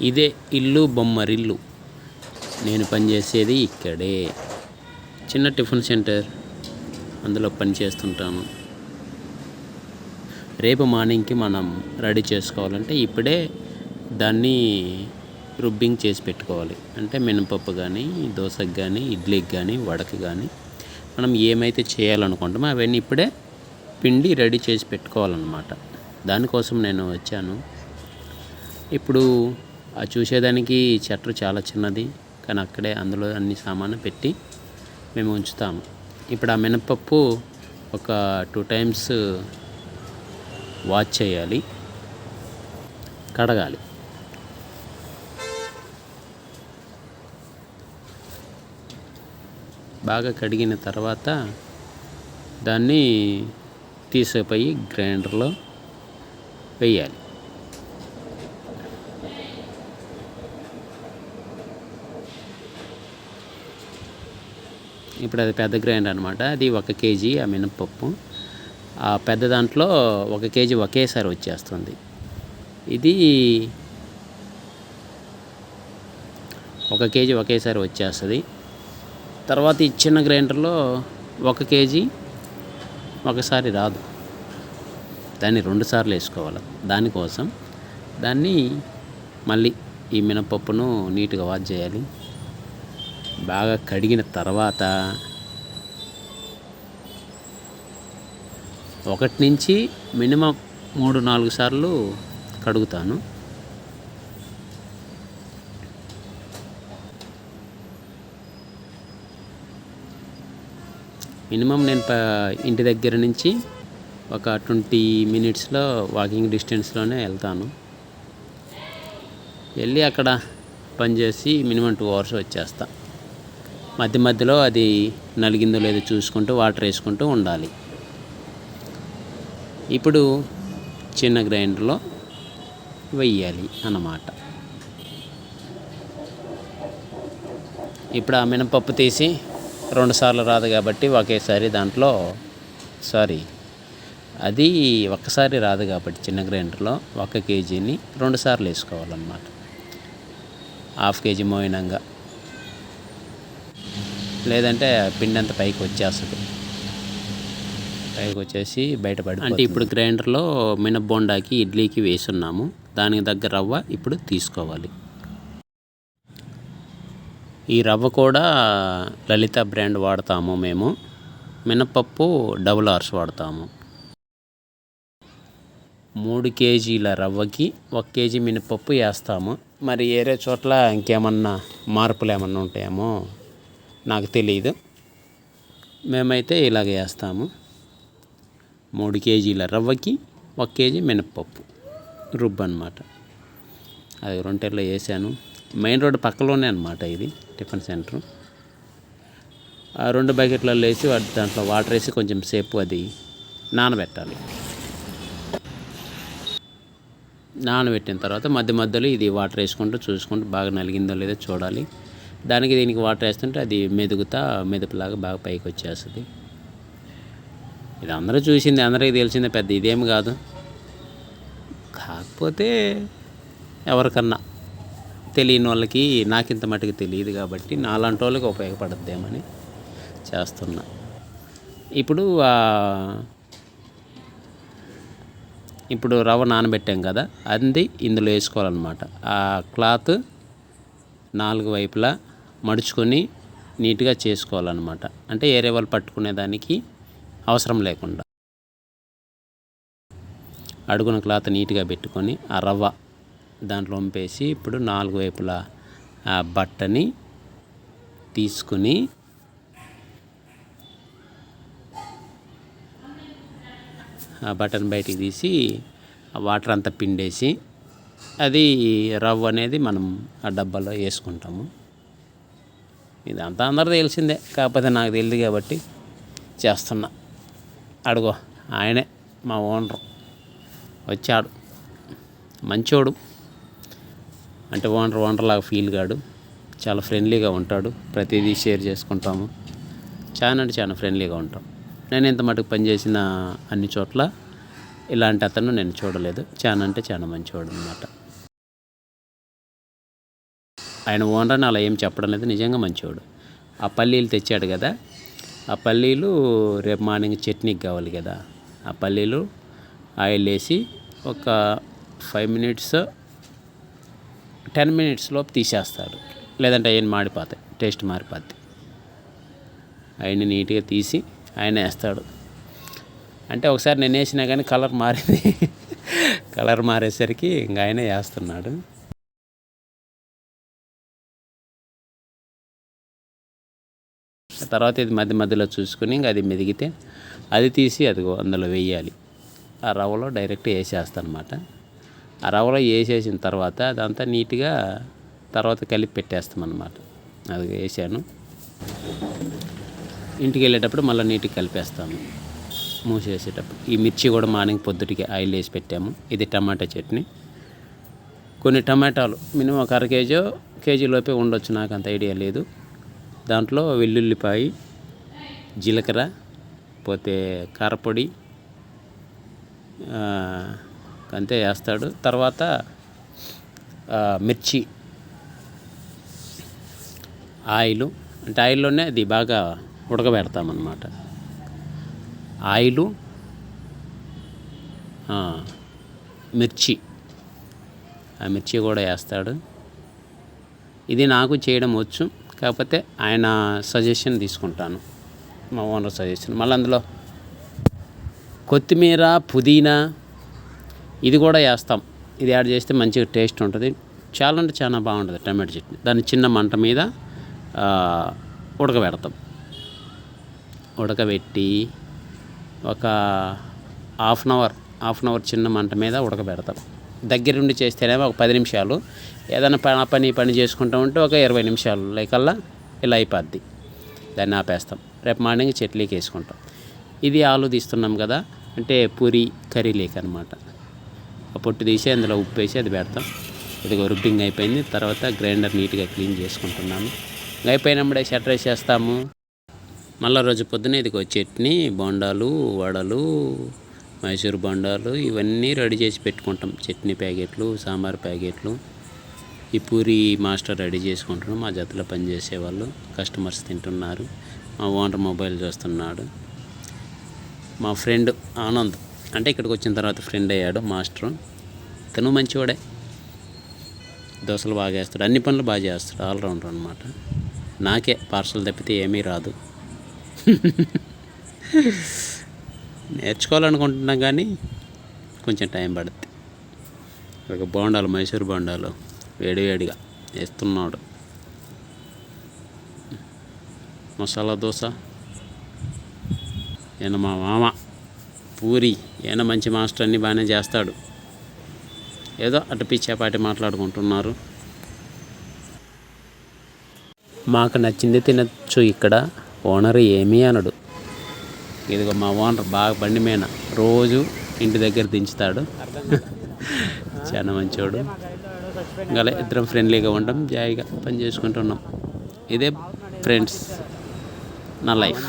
ఇదే ఇల్లు బొమ్మరిల్లు. నేను పనిచేసేది ఇక్కడే. చిన్న టిఫిన్ సెంటర్ అందులో పని చేస్తుంటాను రేపు మార్నింగ్కి మనం రెడీ చేసుకోవాలంటే ఇప్పుడే దాన్ని రుబ్బింగ్ చేసి పెట్టుకోవాలి. అంటే మినపప్పు కానీ దోశకు కానీ ఇడ్లీకి కానీ వడకి కానీ మనం ఏమైతే చేయాలనుకుంటామో అవన్నీ ఇప్పుడే పిండి రెడీ చేసి పెట్టుకోవాలన్నమాట. దానికోసం నేను వచ్చాను. ఇప్పుడు చూసేదానికి చెట్టు చాలా చిన్నది కానీ అక్కడే అందులో అన్ని సామాను పెట్టి మేము ఉంచుతాము. ఇప్పుడు ఆ మినపప్పు ఒక టూ టైమ్స్ వాష్ చేయాలి కడగాలి. బాగా కడిగిన తర్వాత దాన్ని తీసుకుపోయి గ్రైండర్లో వేయాలి. ఇప్పుడు అది పెద్ద గ్రైండర్ అనమాట అది ఒక కేజీ ఆ మినపప్పు ఆ పెద్ద దాంట్లో ఒక కేజీ ఒకేసారి వచ్చేస్తుంది. ఇది ఒక కేజీ ఒకేసారి వచ్చేస్తుంది. తర్వాత ఈ చిన్న గ్రైండర్లో ఒక కేజీ ఒకసారి రాదు. దాన్ని రెండు సార్లు వేసుకోవాలి. దానికోసం దాన్ని మళ్ళీ ఈ మినపప్పును నీట్గా వాష్ చేయాలి. బాగా కడిగిన తర్వాత ఒకటి నుంచి మినిమం మూడు నాలుగు సార్లు కడుగుతాను. మినిమం నేను ప ఇంటి దగ్గర నుంచి ఒక ట్వంటీ మినిట్స్లో వాకింగ్ డిస్టెన్స్లోనే వెళ్తాను. వెళ్ళి అక్కడ పనిచేసి మినిమం టూ అవర్స్ వచ్చేస్తాను మధ్య మధ్యలో అది నలిగిందో లేదో చూసుకుంటూ వాటర్ వేసుకుంటూ ఉండాలి. ఇప్పుడు చిన్న గ్రైండర్లో వెయ్యాలి అన్నమాట. ఇప్పుడు ఆ మినపప్పు తీసి రెండుసార్లు రాదు కాబట్టి ఒకేసారి దాంట్లో సారీ అది ఒక్కసారి రాదు కాబట్టి చిన్న గ్రైండర్లో ఒక కేజీని రెండుసార్లు వేసుకోవాలన్నమాట. హాఫ్ కేజీ మోయినంగా. లేదంటే పిండి అంతా పైకి వచ్చేస్తుంది. పైకి వచ్చేసి బయటపడి అంటే ఇప్పుడు గ్రైండర్లో మినబోండాకి ఇడ్లీకి వేసున్నాము. దానికి దగ్గర రవ్వ ఇప్పుడు తీసుకోవాలి. ఈ రవ్వ కూడా లలిత బ్రాండ్ వాడతాము మేము. మినపప్పు డబుల్ ఆర్స్ వాడతాము. మూడు కేజీల రవ్వకి ఒక కేజీ మినపప్పు వేస్తాము. మరి వేరే చోట్ల ఇంకేమన్నా మార్పులు ఏమన్నా ఉంటాయేమో నాకు తెలియదు మేమైతే ఇలాగ వేస్తాము మూడు కేజీల రవ్వకి ఒక కేజీ మినప్పప్పు. రుబ్బు అనమాట అది రొంటెల్లో వేసాను. మెయిన్ రోడ్ పక్కలోనే అనమాట ఇది టిఫిన్ సెంటర్. ఆ రెండు బకెట్లలో వేసి వాటి దాంట్లో వాటర్ వేసి కొంచెం సేపు అది నానబెట్టాలి. నానబెట్టిన తర్వాత మధ్య మధ్యలో ఇది వాటర్ వేసుకుంటూ చూసుకుంటూ బాగా నలిగిందో లేదో చూడాలి. దానికి దీనికి వాటర్ వేస్తుంటే అది మెదుగుతా మెదుపులాగా బాగా పైకి వచ్చేస్తుంది. ఇది అందరూ చూసింది అందరికీ తెలిసిందే పెద్ద ఇదేం కాదు. కాకపోతే ఎవరికన్నా తెలియని వాళ్ళకి నాకింత మటుకు తెలియదు కాబట్టి నాలాంటి వాళ్ళకి ఉపయోగపడద్దేమని చేస్తున్నా. ఇప్పుడు ఇప్పుడు రవ్వ నానబెట్టాం కదా అది ఇందులో వేసుకోవాలన్నమాట. ఆ క్లాత్ నాలుగు వైపులా మడుచుకొని నీట్గా చేసుకోవాలన్నమాట. అంటే ఏరే వాళ్ళు పట్టుకునే దానికి అవసరం లేకుండా. అడుగున క్లాత్ నీట్గా పెట్టుకొని ఆ రవ్వ దాంట్లో వంపేసి ఇప్పుడు నాలుగు వైపులా ఆ బట్టని తీసుకుని ఆ బటన్ బయటికి తీసి ఆ వాటర్ అంతా పిండేసి అది రవ్వ అనేది మనం ఆ డబ్బాలో వేసుకుంటాము. ఇదంతా అందరూ తెలిసిందే కాకపోతే నాకు తెలియదు కాబట్టి చేస్తున్నా. అడుగో ఆయనే మా ఓనరు. వచ్చాడు. మంచోడు. అంటే ఓనర్ ఓనర్ లాగా ఫీల్ కాడు చాలా ఫ్రెండ్లీగా ఉంటాడు. ప్రతిదీ షేర్ చేసుకుంటాము. చాలా అంటే చాలా ఫ్రెండ్లీగా ఉంటాం. నేను ఇంత మటుకు పనిచేసిన అన్ని చోట్ల ఇలాంటి అతను నేను చూడలేదు. చాలా అంటే చాలా మంచివాడు అనమాట ఆయన ఓనర్ అని అలా ఏం చెప్పడం లేదు. నిజంగా మంచివాడు ఆ పల్లీలు తెచ్చాడు కదా. ఆ పల్లీలు రేపు మార్నింగ్ చట్నీకి కావాలి కదా. ఆ పల్లీలు ఆయిల్ వేసి ఒక ఫైవ్ మినిట్స్ టెన్ మినిట్స్ లోపు తీసేస్తాడు లేదంటే ఆయన మాడిపోతాయి టేస్ట్ మారిపోద్ది. ఆయన్ని నీట్గా తీసి ఆయన వేస్తాడు. అంటే ఒకసారి నేను వేసినా కానీ కలర్ మారింది. కలర్ మారేసరికి ఇంకా ఆయన వేస్తున్నాడు. తర్వాత ఇది మధ్య మధ్యలో చూసుకుని ఇంకా అది మెదిగితే అది తీసి అదిగో అందులో వేయాలి. ఆ రవ్వలో డైరెక్ట్ వేసేస్తాను అనమాట ఆ రవ్వలో వేసేసిన తర్వాత అదంతా నీట్గా తర్వాత కలిపి పెట్టేస్తాం అనమాట అది వేసాను. ఇంటికి వెళ్ళేటప్పుడు మళ్ళీ నీట్గా కలిపేస్తాము మూసేసేటప్పుడు ఈ మిర్చి కూడా మార్నింగ్ పొద్దుటికి ఆయిల్ వేసి పెట్టాము. ఇది టమాటా చట్నీ. కొన్ని టమాటాలు మినిమం ఒక అర కేజీ కేజీ లోపే ఉండొచ్చు. నాకు అంత ఐడియా లేదు. దాంట్లో వెల్లుల్లిపాయ జీలకర్ర పోతే కారపొడి అంతే వేస్తాడు. తర్వాత మిర్చి ఆయిలు అంటే ఆయిల్లోనే అది బాగా ఉడకబెడతామన్నమాట. ఆయిలు మిర్చి ఆ మిర్చి కూడా వేస్తాడు. ఇది నాకు చేయడం వచ్చు. కాకపోతే ఆయన సజెషన్ తీసుకుంటాను. మా ఓనర్ సజెషన్ మళ్ళీ అందులో కొత్తిమీర పుదీనా ఇది కూడా వేస్తాం. ఇది యాడ్ చేస్తే మంచిగా టేస్ట్ ఉంటుంది. చాలా అంటే చాలా బాగుంటుంది టమాటో చట్నీ. దాన్ని చిన్న మంట మీద ఉడకబెడతాం. ఉడకబెట్టి ఒక half an hour half an hour చిన్న మంట మీద ఉడకబెడతాం. దగ్గరుండి చేస్తేనేమో ఒక పది నిమిషాలు ఏదైనా పని పని పని చేసుకుంటూ ఉంటే ఒక ఇరవై నిమిషాలు లేకల్లా ఇలా అయిపోద్ది. దాన్ని ఆపేస్తాం. రేపు మార్నింగ్ చెట్లీకి వేసుకుంటాం. ఇది ఆలు తీస్తున్నాం కదా అంటే పూరి కర్రీ లేక అనమాట ఆ పొట్టు తీసి అందులో ఉప్పు వేసి అది పెడతాం. ఇదిగో రుబ్బింగ్ అయిపోయింది. తర్వాత గ్రైండర్ నీట్గా క్లీన్ చేసుకుంటున్నాము అయిపోయినప్పుడే షట్టర్ వేసేస్తాము. చేస్తాము రోజు పొద్దున ఇదిగో చట్నీ బొండాలు వడలు మైసూర్ బొండాలు ఇవన్నీ రెడీ చేసి పెట్టుకుంటాం. చట్నీ ప్యాకెట్లు సాంబార్ ప్యాకెట్లు. ఈ పూరి మాస్టర్ రెడీ చేసుకుంటున్నాం మా జతలో పనిచేసే వాళ్ళు కస్టమర్స్ తింటున్నారు. మా ఓనర్ మొబైల్ చూస్తున్నాడు. మా ఫ్రెండ్ ఆనంద్ అంటే ఇక్కడికి వచ్చిన తర్వాత ఫ్రెండ్ అయ్యాడు మాస్టర్. తను మంచివాడే. దోశలు బాగా వేస్తాడు. అన్ని పనులు బాగా చేస్తాడు. ఆల్రౌండర్ అనమాట నాకే పార్సల్ తప్పితే ఏమీ రాదు. నేర్చుకోవాలనుకుంటున్నాం కానీ కొంచెం టైం పడుద్ది. ఒక బోండాలు మైసూర్ బోండాలు. వేడివేడిగా వేస్తున్నాడు. మసాలా దోశ ఈయన మా మామ పూరి ఈయన మంచి మాస్టర్ అన్ని బాగానే చేస్తాడు. ఏదో అటు పిచ్చాపాటి మాట్లాడుకుంటున్నారు. మాకు నచ్చింది తినచ్చు ఇక్కడ ఓనర్ ఏమీ అనడు. ఇదిగో మా ఓనర్ బాగా బండి మీద రోజు ఇంటి దగ్గర దించుతాడు. చాలా మంచోడు. ఇంకా ఇద్దరం ఫ్రెండ్లీగా ఉంటాం జాయిగా పని చేసుకుంటున్నాం ఇదే ఫ్రెండ్స్ నా లైఫ్